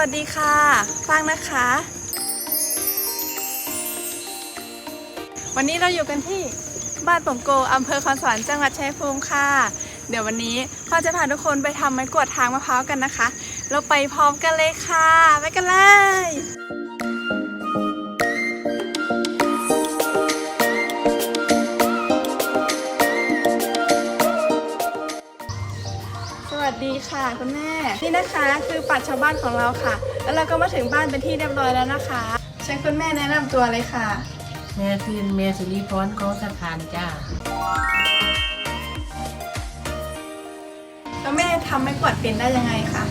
วัสดีค่ะฟังนะคะ วันนี้เราอยู่กันที่บ้านปงโกอำเภอคอนสวรรค์จังหวัดชัยภูมิค่ะ เดี๋ยววันนี้พ่อจะพาทุกคนไปทำไม้กวาดทางมะพร้าวกันนะคะ เราไปพร้อมกันเลยค่ะ ไปกันเลย สวัสดีค่ะคุณแม่ นี่นะคะคือปัดชาวบ้านของเราค่ะ แล้วเราก็มาถึงบ้านเป็นที่เรียบร้อยแล้วนะคะเชิญคุณแม่แนะนำตัวเลยค่ะ แม่คืนแม่สิริพรของสถานจ้าแล้วแม่ทำไม้กวาดเป็นได้ยังไงคะ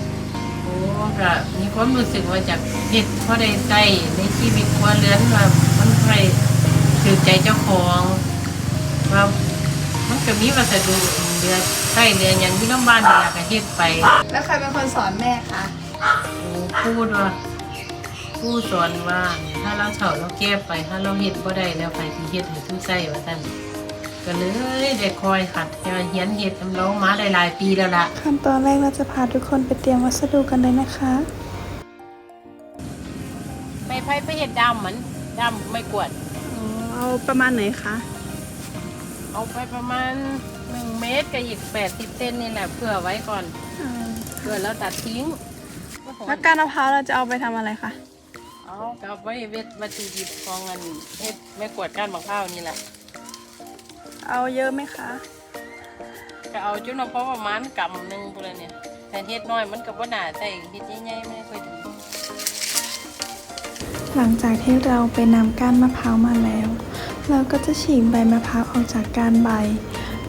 โอ้ก็มีความรู้สึกว่าจากเฮ็ดพอได้ใส่ในชีวิตครัวเรือนว่ามันค่อยถือใจเจ้าของว่ามันก็มีวัสดุ เรือใส่เรืออย่างที่น้ำบ้านนี่ล่ะก็เฮ็ดไปแล้วใครเป็นคนสอนแม่คะโอ้พูดว่าผู้สอนว่าถ้าเราเฒ่าเราแก้ไป ถ้าเราเฮ็ดบ่ได้แล้วไปที่เฮ็ดให้ผู้ใส่ว่าซั่นก็เลยได้คอยหัดเฮียนเฮ็ดทำร้องมาหลายๆปีแล้วล่ะขั้นตอนแรกเราจะพาทุกคนไปเตรียมวัสดุกันเลยนะคะไม่ไพ่ไปเห็ดดำมันดำไม่กวดเอาประมาณไหนคะ เอาไปประมาณ หนึ่งเมตรกับอีกแปดสิบเซนนี่แหละเผื่อไว้ก่อนเผื่อแล้วตัดทิ้งแล้วการมะพร้าวเราจะเอาไปทำอะไรคะ เอากลับไว้เวทวัตถุดิบของเงินเฮ็ดไม่กวดก้านมะพร้าวนี่แหละเอาเยอะไหมคะ ก็เอาจุดน้ำพอประมาณกำหนึ่งพุ่นละเนี่ยแต่เฮ็ดน้อยมันก็บ่หนาใส่เฮ็ดใหญ่ๆไม่ค่อยดีหลังจากที่เราไปนำก้านมะพร้าวมาแล้ว เราก็จะฉีกใบมะพร้าวออกจากก้านใบ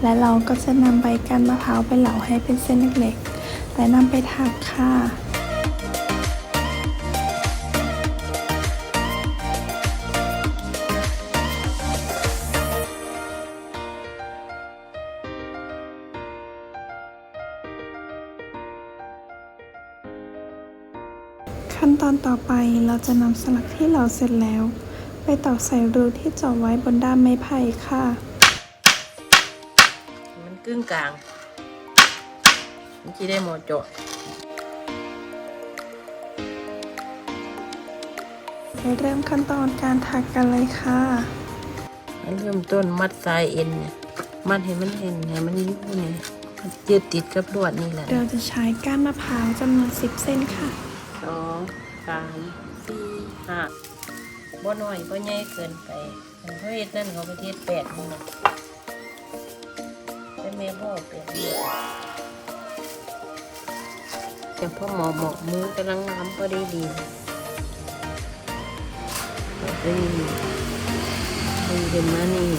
และเราก็จะนำใบก้านมะพร้าวไปเหลาให้เป็นเส้นเล็กๆ และนำไปถักค่ะขั้นตอนต่อไปเราจะนำสลักที่เราเสร็จแล้ว ไปตอกใส่รูที่เจาะไว้บนด้ามไม้ไผ่ค่ะ กึ่งกลางมันสิได้หมดเจาะไปเริ่มขั้นตอนการถักกันเลยค่ะเริ่มต้นมัดสายเอ็นเนี่ยมัดให้มันเห็นให้มันอยู่เนี่ยมันยึดติดกับลวดนี่แหละ เราจะใช้ก้านมะพร้าวจำนวน10เส้นค่ะสองสามสี่ห้าบ่น้อยบ่ใหญ่เกินไปอันเขาเฮ็ดนั่นเขาไปเฮ็ดแปดนี่นะ แม่บ่เอาแปดนี่แต่พ่อหมอหมอกมือกำลังงามพอดีดีพอดีมันเดินมานี่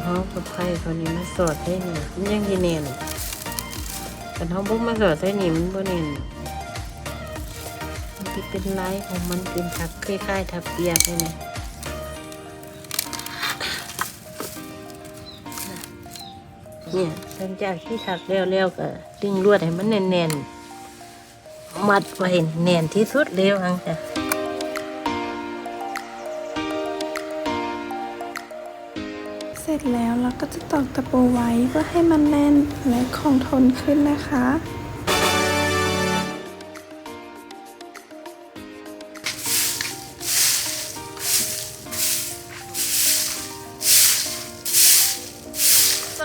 เขากับไผ่เขานี่มาสอดให้นี่มันยังยีเนียนแต่เขาบุกมาสอดให้นี่มันบ่เนียนมันเป็นลายของมันเป็นทับคล้ายๆทับเปียกเลยนะ เนี่ยหลังจากที่ถักแล้วๆก็ดึงลวดให้มันแน่นๆ มัดไว้แน่นที่สุดเร็วอังจ้ะเสร็จแล้วเราก็จะตอกตะปูไว้เพื่อให้มันแน่นและคงทนขึ้นนะคะ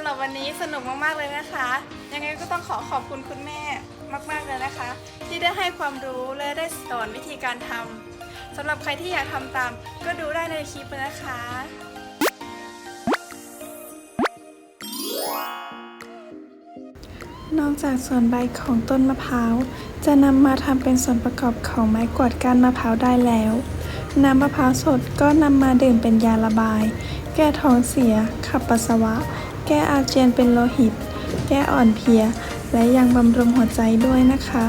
ำหรับวันนี้สนุกมากๆเลยนะคะ ยังไงก็ต้องขอขอบคุณคุณแม่มาก ๆเลยนะคะ ที่ได้ให้ความรู้และได้สอนวิธีการทำสำหรับใครที่อยากทำตาม ก็ดูได้ในคลิปเลยนะคะนอกจากส่วนใบของต้นมะพร้าว จะนำมาทำเป็นส่วนประกอบของไม้กวาดก้านมะพร้าวได้แล้ว น้ำมะพร้าวสดก็นำมาดื่มเป็นยาระบาย แก้ท้องเสีย ขับปัสสาวะ แก้อาเจียนเป็นโลหิต แก้อ่อนเพลีย และยังบำรุงหัวใจด้วยนะคะ